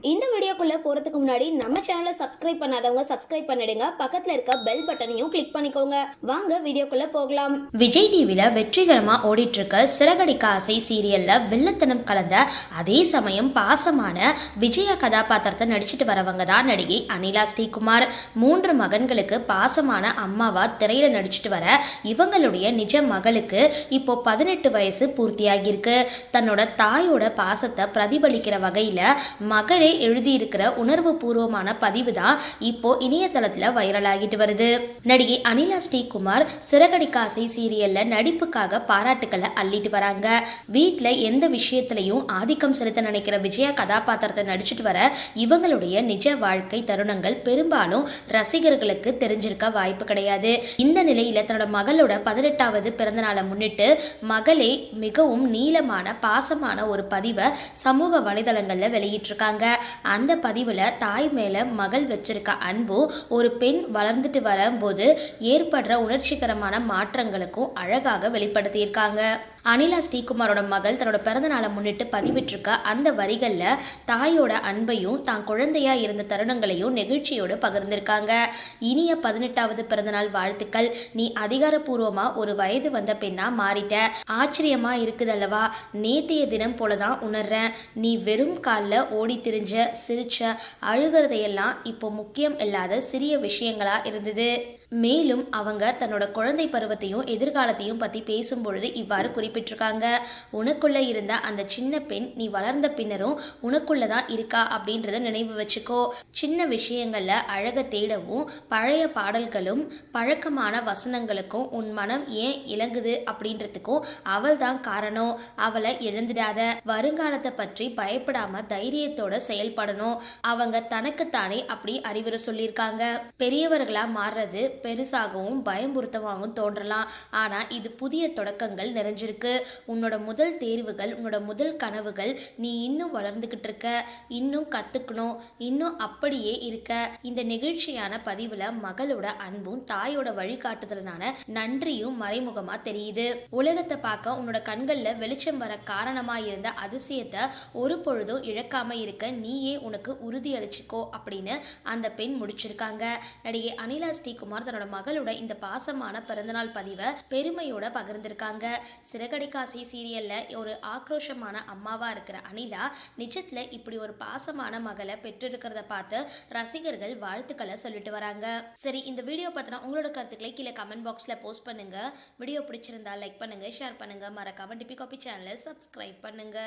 இந்த வீடியோக்குள்ளே போறதுக்கு முன்னாடி நம்ம சேனலை சப்ஸ்கிரைப் பண்ணாதவங்க சப்ஸ்கிரைப் பண்ணிடுங்க. பக்கத்தில் இருக்க பெல் பட்டனையும் கிளிக் பண்ணிக்கோங்க. வாங்க வீடியோக்குள்ளே போகலாம். விஜய் டிவியில் வெற்றிகரமாக ஓடிட்டு இருக்க சிறகடிக்க ஆசை சீரியலில் வில்லத்தனம் கலந்த அதே சமயம் பாசமான விஜயா கதாபாத்திரத்தை நடிச்சிட்டு வரவங்க தான் நடிகை அனிலா ஸ்ரீகுமார். மூன்று மகன்களுக்கு பாசமான அம்மாவா திரையில் நடிச்சிட்டு வர இவங்களுடைய நிஜ மகளுக்கு இப்போ பதினெட்டு வயசு பூர்த்தியாகியிருக்கு. தன்னோட தாயோட பாசத்தை பிரதிபலிக்கிற வகையில் மகளே இருக்கிற உணர்வு பூர்வமான பதிவு தான் இப்போ இணையதளத்தில் வைரலாகிட்டு வருது. நடிகை அனிலா ஸ்ரீகுமார் சிறகடிக்காசை சீரியல்ல நடிப்புக்காக பாராட்டுக்களை அள்ளிட்டு வராங்க. வீட்டில் எந்த விஷயத்திலையும் ஆதிக்கம் செலுத்த நினைக்கிற விஜயா கதாபாத்திரத்தை நடிச்சிட்டு வர இவங்களுடைய நிஜ வாழ்க்கை தருணங்கள் பெரும்பாலும் ரசிகர்களுக்கு தெரிஞ்சிருக்க வாய்ப்பு கிடையாது. இந்த நிலையில தன்னோட மகளோட பதினெட்டாவது பிறந்த நாளை முன்னிட்டு மகளே மிகவும் நீளமான பாசமான ஒரு பதிவை சமூக வலைதளங்களில் வெளியிட்டிருக்காங்க. அந்த பதிவில் தாய் மேலே மகள் வச்சிருக்க அன்பும் ஒரு பெண் வளர்ந்துட்டு வரும்போது ஏற்படுற உணர்ச்சிகரமான மாற்றங்களுக்கும் அழகாக வெளிப்படுத்தியிருக்காங்க. அனிலா ஸ்ரீகுமாரோட மகள் தன்னோட பிறந்த நாளை முன்னிட்டு பதிவிட்டிருக்க. அந்த வரிகளில் தாயோட அன்பையும் தான் குழந்தையா இருந்த தருணங்களையும் நெகிழ்ச்சியோடு பகிர்ந்திருக்காங்க. இனிய பதினெட்டாவது பிறந்தநாள் வாழ்த்துக்கள். நீ அதிகாரப்பூர்வமாக ஒரு வயது வந்த பெண்ணா மாறிட்ட. ஆச்சரியமா இருக்குதல்லவா? நேத்தைய தினம் போல தான் உணர்றேன். நீ வெறும் காலில் ஓடி திரிஞ்ச சிரிச்ச அழுகிறதையெல்லாம் இப்போ முக்கியம் இல்லாத சிறிய விஷயங்களா இருந்தது. மேலும் அவங்க தன்னோட குழந்தை பருவத்தையும் எதிர்காலத்தையும் பற்றி பேசும்பொழுது இவ்வாறு குறிப்பிட்டிருக்காங்க. உனக்குள்ளே இருந்த அந்த சின்ன பெண் நீ வளர்ந்த பின்னரும் உனக்குள்ளே தான் இருக்கா? அப்படின்றத நினைவு வச்சுக்கோ. சின்ன விஷயங்களில் அழக தேடவும் பழைய பாடல்களும் பழக்கமான வசனங்களுக்கும் உன் மனம் ஏன் இலங்குது அப்படின்றதுக்கும் அவள் தான் காரணம். அவளை எழுந்துடாத. வருங்காலத்தை பற்றி பயப்படாம தைரியத்தோட செயல்படணும். அவங்க தனக்குத்தானே அப்படி அறிவுரை சொல்லியிருக்காங்க. பெரியவர்களா மாறுறது பெருசாகவும் பயமுறுத்தமாகவும் தோன்றலாம். ஆனா இது புதிய தொடக்கங்கள் நிறைஞ்சிருக்கு. உன்னோட முதல் தேர்வுகள் உன்னோட முதல் கனவுகள் நீ இன்னும் வளர்ந்துகிட்டு இருக்க இன்னும் கத்துக்கணும் இன்னும் அப்படியே இருக்க. இந்த நெகிழ்ச்சியான பதிவுல மகளோட அன்பும் தாயோட வழிகாட்டுதலான நன்றியும் மறைமுகமா தெரியுது. உலகத்தை பார்க்க உன்னோட கண்கள்ல வெளிச்சம் வர காரணமா இருந்த அதிசயத்தை ஒரு பொழுதும் இழக்காம இருக்க நீயே உனக்கு உறுதி அளிச்சுக்கோ அப்படின்னு அந்த பெண் முடிச்சிருக்காங்க. நடிகை அனிலா ஸ்ரீகுமார் தன்னோட மகளோட இந்த பாசமான பிறந்தநாள் பதிவை பெருமையோட பகிர்ந்திருக்காங்க. சிறகடிக்காசை சீரியல்ல ஒரு ஆக்ரோஷமான அம்மாவா இருக்கிற அனிலா நிஜத்துல இப்படி ஒரு பாசமான மகளை பெற்றிருக்கிறத பார்த்து ரசிகர்கள் வாழ்த்துக்களை சொல்லிட்டு வராங்க. சரி இந்த வீடியோ பத்தின உங்களோட கருத்துக்களை கீழே கமெண்ட் பாக்ஸ்ல போஸ்ட் பண்ணுங்க. வீடியோ பிடிச்சிருந்தா லைக் பண்ணுங்க ஷேர் பண்ணுங்க. மறக்காம டிபி காபி சேனலை சப்ஸ்கிரைப் பண்ணுங்க.